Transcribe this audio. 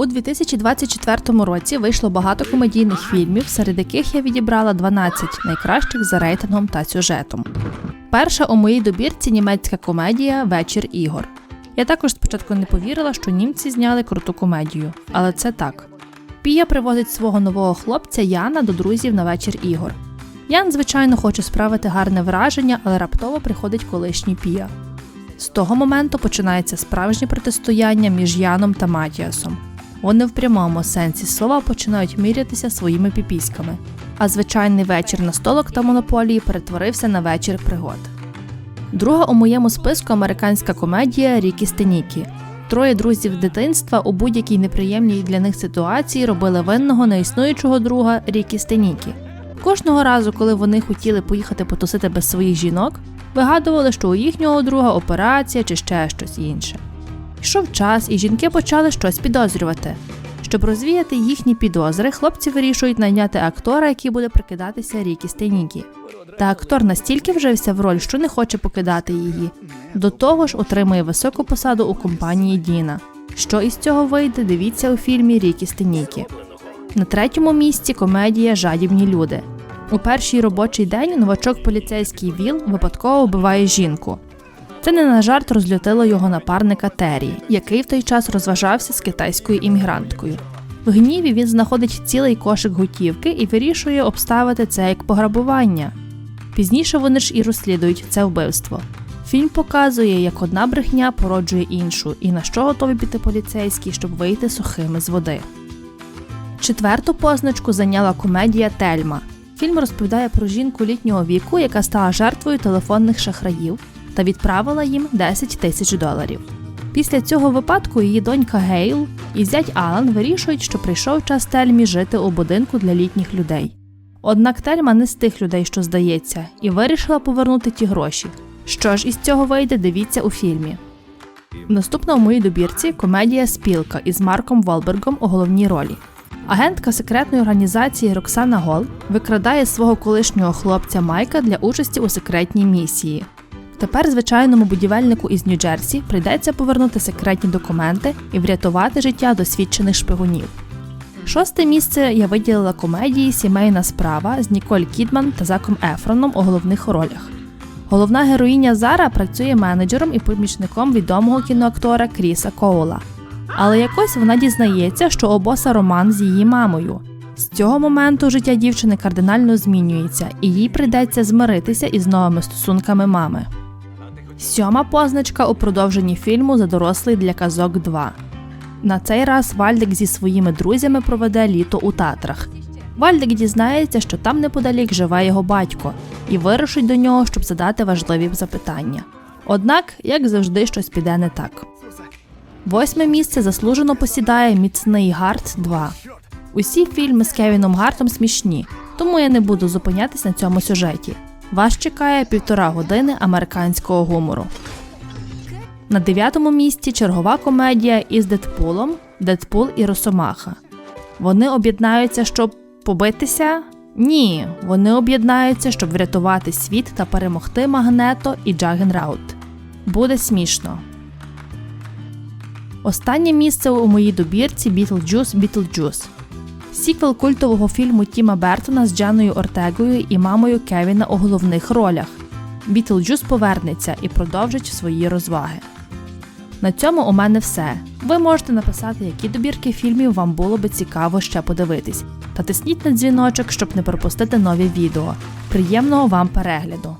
У 2024 році вийшло багато комедійних фільмів, серед яких я відібрала 12 найкращих за рейтингом та сюжетом. Перша у моїй добірці німецька комедія Вечір ігор. Я також спочатку не повірила, що німці зняли круту комедію, але це так. Пія привозить свого нового хлопця Яна до друзів на вечір ігор. Ян, звичайно, хоче справити гарне враження, але раптово приходить колишній Пія. З того моменту починається справжнє протистояння між Яном та Матіасом. Вони в прямому сенсі слова починають мірятися своїми піпіськами, а звичайний вечір на столок та монополії перетворився на вечір пригод. Друга у моєму списку американська комедія Рікі Стенікі. Троє друзів дитинства у будь-якій неприємній для них ситуації робили винного неіснуючого друга Рікі Стенікі. Кожного разу, коли вони хотіли поїхати потусити без своїх жінок, вигадували, що у їхнього друга операція чи ще щось інше. Йшов час, і жінки почали щось підозрювати. Щоб розвіяти їхні підозри, хлопці вирішують найняти актора, який буде прикидатися Рікі Стенікі. Та актор настільки вжився в роль, що не хоче покидати її. До того ж, отримує високу посаду у компанії Діна. Що із цього вийде, дивіться у фільмі Рікі Стенікі. На третьому місці комедія Жадібні люди. У перший робочий день новачок поліцейський Віл випадково вбиває жінку. Це не на жарт розлютило його напарника Террі, який в той час розважався з китайською іммігранткою. В гніві він знаходить цілий кошик готівки і вирішує обставити це як пограбування. Пізніше вони ж і розслідують це вбивство. Фільм показує, як одна брехня породжує іншу, і на що готові піти поліцейські, щоб вийти сухими з води. Четверту позначку зайняла комедія Тельма. Фільм розповідає про жінку літнього віку, яка стала жертвою телефонних шахраїв та відправила їм 10 тисяч доларів. Після цього випадку її донька Гейл і зять Алан вирішують, що прийшов час Тельмі жити у будинку для літніх людей. Однак Тельма не з тих людей, що здається, і вирішила повернути ті гроші. Що ж із цього вийде, дивіться у фільмі. Наступна у моїй добірці комедія Спілка із Марком Волбергом у головній ролі. Агентка секретної організації Роксана Гол викрадає свого колишнього хлопця Майка для участі у секретній місії. Тепер звичайному будівельнику із Нью-Джерсі прийдеться повернути секретні документи і врятувати життя досвідчених шпигунів. Шосте місце я виділила комедії Сімейна справа з Ніколь Кідман та Заком Ефроном у головних ролях. Головна героїня Зара працює менеджером і помічником відомого кіноактора Кріса Коула. Але якось вона дізнається, що у боса роман з її мамою. З цього моменту життя дівчини кардинально змінюється, і їй прийдеться змиритися із новими стосунками мами. Сьома позначка у продовженні фільму за дорослий для казок 2. На цей раз Вальдик зі своїми друзями проведе літо у Татрах. Вальдик дізнається, що там неподалік живе його батько, і вирушить до нього, щоб задати важливі запитання. Однак, як завжди, щось піде не так. Восьме місце заслужено посідає Міцний Гарт 2. Усі фільми з Кевіном Гартом смішні, тому я не буду зупинятись на цьому сюжеті. Вас чекає півтора години американського гумору. На дев'ятому місці чергова комедія із Дедпулом Дедпул і Росомаха. Вони об'єднаються, щоб побитися? Ні, вони об'єднаються, щоб врятувати світ та перемогти Магнето і Джагенраут. Буде смішно. Останнє місце у моїй добірці Бітлджус Бітлджус. Сіквел культового фільму Тіма Бертона з Джаною Ортегою і мамою Кевіна у головних ролях. Бітлджус повернеться і продовжить свої розваги. На цьому у мене все. Ви можете написати, які добірки фільмів вам було би цікаво ще подивитись, та тисніть на дзвіночок, щоб не пропустити нові відео. Приємного вам перегляду!